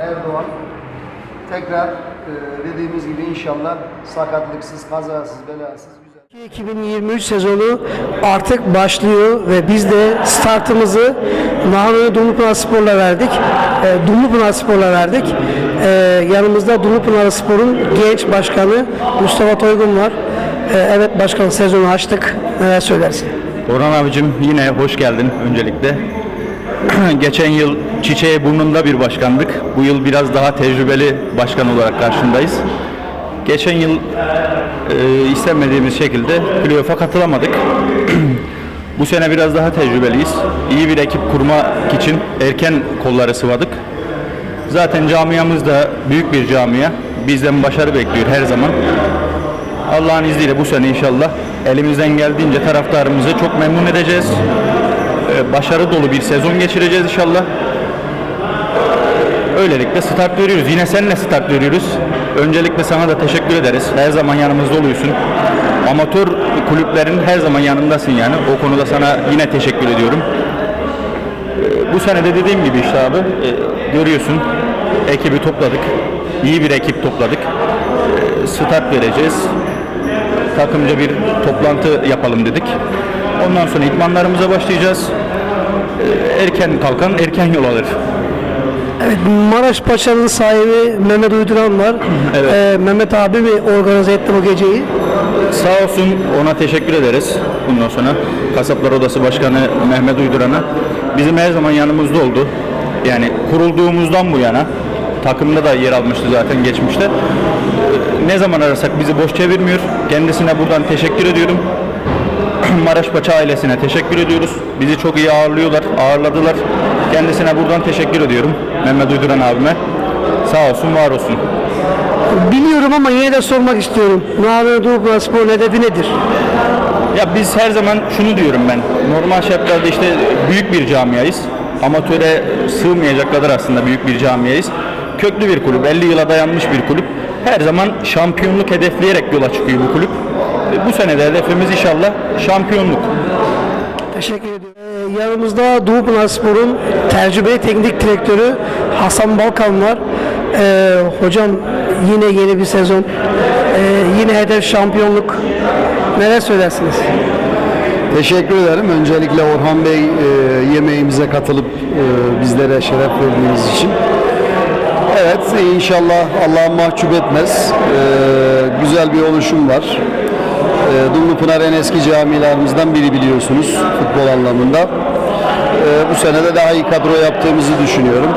Erdoğan. Tekrar e, dediğimiz gibi inşallah sakatlıksız, kazasız, belasız güzel. 2023 sezonu artık başlıyor ve biz de startımızı Nahane Dumlupınar Spor'la verdik. E, Dumlupınar Spor'la verdik. E, yanımızda Dumlupınar Spor'un genç başkanı Mustafa Toygun var. E, evet başkan sezonu açtık. Neler söylersin? Orhan abicim yine hoş geldin öncelikle. Geçen yıl çiçeği burnunda bir başkandık. Bu yıl biraz daha tecrübeli başkan olarak karşındayız. Geçen yıl e, istemediğimiz şekilde playoff'a katılamadık. Bu sene biraz daha tecrübeliyiz. İyi bir ekip kurmak için erken kolları sıvadık. Zaten camiamız da büyük bir camia. Bizden başarı bekliyor her zaman. Allah'ın izniyle bu sene inşallah elimizden geldiğince taraftarımızı çok memnun edeceğiz. Başarı dolu bir sezon geçireceğiz inşallah. Öylelikle start veriyoruz. Yine seninle start veriyoruz. Öncelikle sana da teşekkür ederiz. Her zaman yanımızda oluyorsun. Amatör kulüplerin her zaman yanındasın yani. O konuda sana yine teşekkür ediyorum. Ee, Bu sene de dediğim gibi işte abi e, görüyorsun ekibi topladık. İyi bir ekip topladık. Ee, Start vereceğiz. Takımca bir toplantı yapalım dedik. Ondan sonra idmanlarımıza başlayacağız. Ee, Erken kalkan erken yol alır. Evet, Maraş Paşa'nın sahibi Mehmet Uyduran var. Evet. E, Mehmet abi mi organize etti bu geceyi? Sağ olsun ona teşekkür ederiz bundan sonra. Kasaplar Odası Başkanı Mehmet Uyduran'a. Bizim her zaman yanımızda oldu. Yani kurulduğumuzdan bu yana takımda da yer almıştı zaten geçmişte. Ee, Ne zaman arasak bizi boş çevirmiyor. Kendisine buradan teşekkür ediyorum. Maraş Paça ailesine teşekkür ediyoruz. Bizi çok iyi ağırlıyorlar, ağırladılar. Kendisine buradan teşekkür ediyorum. Mehmet Uyduran abime. Sağ olsun, var olsun. Biliyorum ama yine de sormak istiyorum. Nahane Dumlupınar Spor'un hedefi nedir? Ya biz her zaman şunu diyorum ben. Normal şartlarda işte büyük bir camiayız. Amatöre sığmayacak kadar aslında büyük bir camiayız. Köklü bir kulüp, 50 yıla dayanmış bir kulüp. Her zaman şampiyonluk hedefleyerek yola çıkıyor bu kulüp. E, Bu sene de hedefimiz inşallah şampiyonluk. Teşekkür ediyorum. Ee, yanımızda Doğupınar Spor'un tecrübeli teknik direktörü Hasan Balkan var. Ee, hocam yine yeni bir sezon. Ee, yine hedef şampiyonluk. Neler söylersiniz? Teşekkür ederim. Öncelikle Orhan Bey e, yemeğimize katılıp e, bizlere şeref verdiğiniz için. Evet inşallah Allah mahcup etmez. E, güzel bir oluşum var. E, Dumlupınar en eski camilerimizden biri biliyorsunuz futbol anlamında. E, bu sene de daha iyi kadro yaptığımızı düşünüyorum.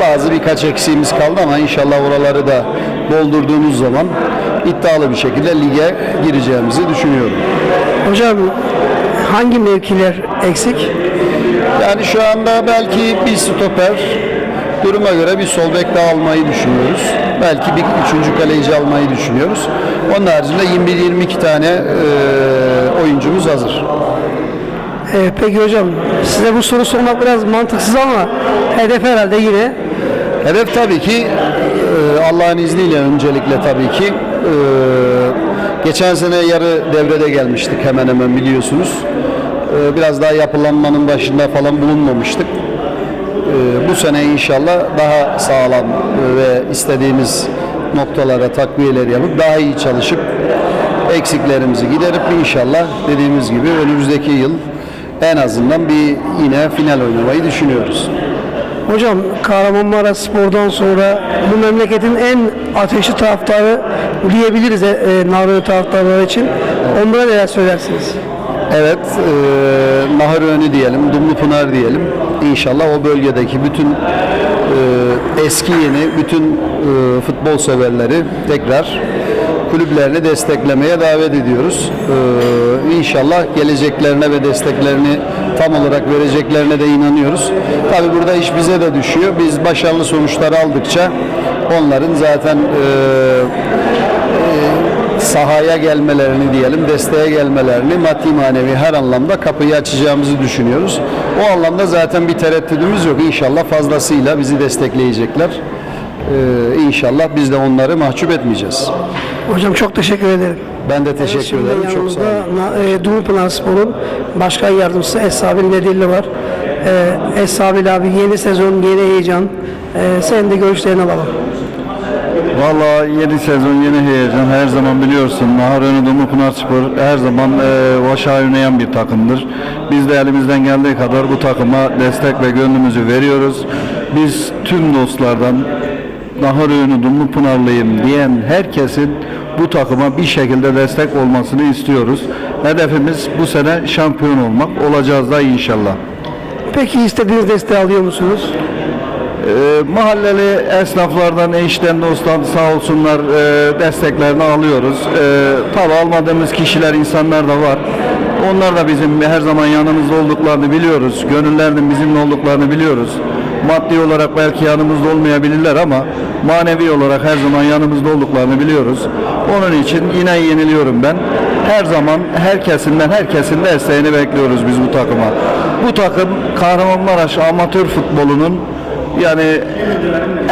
Bazı birkaç eksiğimiz kaldı ama inşallah oraları da doldurduğumuz zaman iddialı bir şekilde lige gireceğimizi düşünüyorum. Hocam hangi mevkiler eksik? Yani şu anda belki bir stoper, duruma göre bir sol bek daha almayı düşünüyoruz. Belki bir üçüncü kaleci almayı düşünüyoruz. Onun haricinde 21-22 tane e, oyuncumuz hazır. Ee, peki hocam size bu soru sormak biraz mantıksız ama hedef herhalde yine Hedef tabii ki e, Allah'ın izniyle öncelikle tabii ki e, geçen sene yarı devrede gelmiştik hemen hemen biliyorsunuz. E, biraz daha yapılanmanın başında falan bulunmamıştık. E, bu sene inşallah daha sağlam ve istediğimiz noktalara takviyeler yapıp daha iyi çalışıp eksiklerimizi giderip inşallah dediğimiz gibi önümüzdeki yıl en azından bir yine final oynamayı düşünüyoruz. Hocam Kahramanmaraş Spor'dan sonra bu memleketin en ateşli taraftarı diyebiliriz e, e, Nahre taraftarları için. Onlara neler söylersiniz? Evet, e, Nahırönü diyelim, Dumlupınar diyelim. İnşallah o bölgedeki bütün e, eski yeni bütün e, futbol severleri tekrar kulüplerini desteklemeye davet ediyoruz. E, inşallah geleceklerine ve desteklerini tam olarak vereceklerine de inanıyoruz. Tabi burada iş bize de düşüyor. Biz başarılı sonuçlar aldıkça onların zaten e, sahaya gelmelerini diyelim, desteğe gelmelerini maddi manevi her anlamda kapıyı açacağımızı düşünüyoruz. O anlamda zaten bir tereddüdümüz yok. İnşallah fazlasıyla bizi destekleyecekler. Ee, inşallah biz de onları mahcup etmeyeceğiz. Hocam çok teşekkür ederim. Ben de teşekkür Şimdi ederim. Çok sağ olun. e, Dumlupınar Spor'un başkan yardımcısı Eshabin Nedilli var. E, Eshabil abi yeni sezon, yeni heyecan. E, senin de görüşlerini alalım. Valla yeni sezon yeni heyecan her zaman biliyorsun Naharönü Dumlupınar Spor her zaman e, başa oynayan bir takımdır. Biz de elimizden geldiği kadar bu takıma destek ve gönlümüzü veriyoruz. Biz tüm dostlardan Naharönü Dumlupınarlıyım diyen herkesin bu takıma bir şekilde destek olmasını istiyoruz. Hedefimiz bu sene şampiyon olmak. Olacağız da inşallah. Peki istediğiniz desteği alıyor musunuz? Ee, mahalleli esnaflardan, eşten, dosttan sağ olsunlar e, desteklerini alıyoruz. Ee, tabi almadığımız kişiler, insanlar da var. Onlar da bizim her zaman yanımızda olduklarını biliyoruz. Gönüllerinin bizimle olduklarını biliyoruz. Maddi olarak belki yanımızda olmayabilirler ama manevi olarak her zaman yanımızda olduklarını biliyoruz. Onun için yine yeniliyorum ben. Her zaman herkesinden herkesin desteğini bekliyoruz biz bu takıma. Bu takım Kahramanmaraş amatör futbolunun yani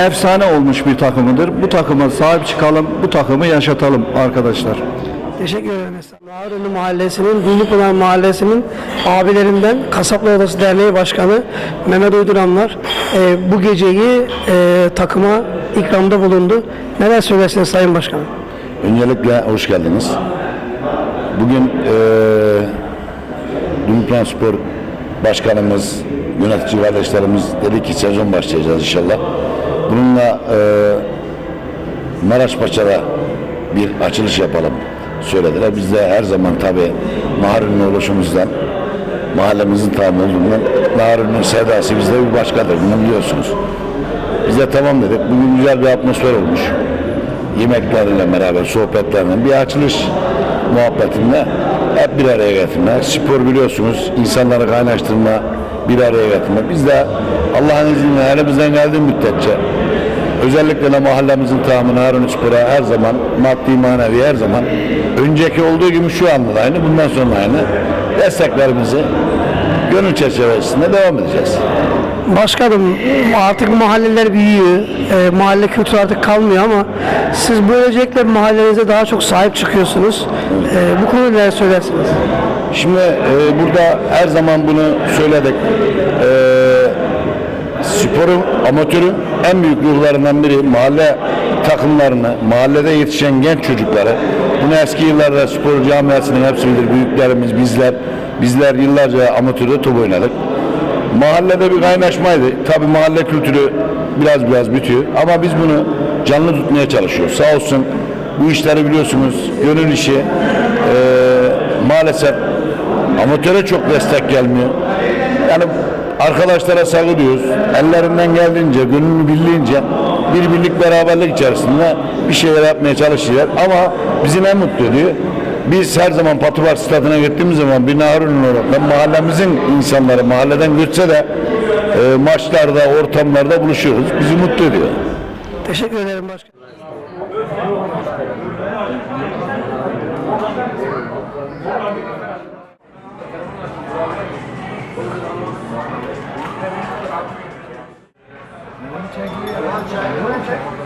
efsane olmuş bir takımıdır. Bu takıma sahip çıkalım, bu takımı yaşatalım arkadaşlar. Teşekkür ederim. Mağarönü Mahallesi'nin, Dumlupınar Mahallesi'nin abilerinden Kasaplı Odası Derneği Başkanı Mehmet Uyduranlar e, bu geceyi e, takıma ikramda bulundu. Neler söylersiniz Sayın Başkanım? Öncelikle hoş geldiniz. Bugün eee Dumlupınar Spor Başkanımız, yönetici kardeşlerimiz dedi ki sezon başlayacağız inşallah. Bununla eee Maraş Paşa'da bir açılış yapalım söylediler. Biz de her zaman tabi mahallenin oluşumuzdan, mahallemizin tam olduğundan mahallenin sevdası bizde bir başkadır. Bunu biliyorsunuz. Biz de tamam dedik. Bugün güzel bir atmosfer olmuş yemeklerle beraber sohbetlerle bir açılış muhabbetinde hep bir araya getirme. Spor biliyorsunuz insanları kaynaştırma, bir araya getirme. Biz de Allah'ın izniyle elimizden geldiği müddetçe özellikle de mahallemizin tamamına Harun Spor'a her zaman maddi manevi her zaman önceki olduğu gibi şu anda da aynı bundan sonra aynı desteklerimizi gönül çerçevesinde devam edeceğiz. Başkanım artık mahalleler büyüyor. E, mahalle kültürü artık kalmıyor ama siz böylelikle mahallenize daha çok sahip çıkıyorsunuz. E, bu konuda neler söylersiniz? Şimdi e, burada her zaman bunu söyledik. E, sporun, amatörün en büyük ruhlarından biri mahalle takımlarını, mahallede yetişen genç çocukları. Bunu eski yıllarda spor camiasının hepsi bilir. Büyüklerimiz, bizler. Bizler yıllarca amatörde top oynadık. Mahallede bir kaynaşmaydı. Tabi mahalle kültürü biraz biraz bitiyor. Ama biz bunu canlı tutmaya çalışıyoruz. Sağ olsun bu işleri biliyorsunuz. Gönül işi. e, maalesef amatöre çok destek gelmiyor. Yani arkadaşlara saygı duyuyoruz. Ellerinden geldiğince, gönlünü bildiğince bir birlik beraberlik içerisinde bir şeyler yapmaya çalışıyorlar. Ama bizi ne mutlu ediyor? Biz her zaman Patıvar stadına gittiğimiz zaman bir Naharun olarak mahallemizin insanları mahalleden göçse de e, maçlarda, ortamlarda buluşuyoruz. Bizi mutlu ediyor. Teşekkür ederim başkanım. Check.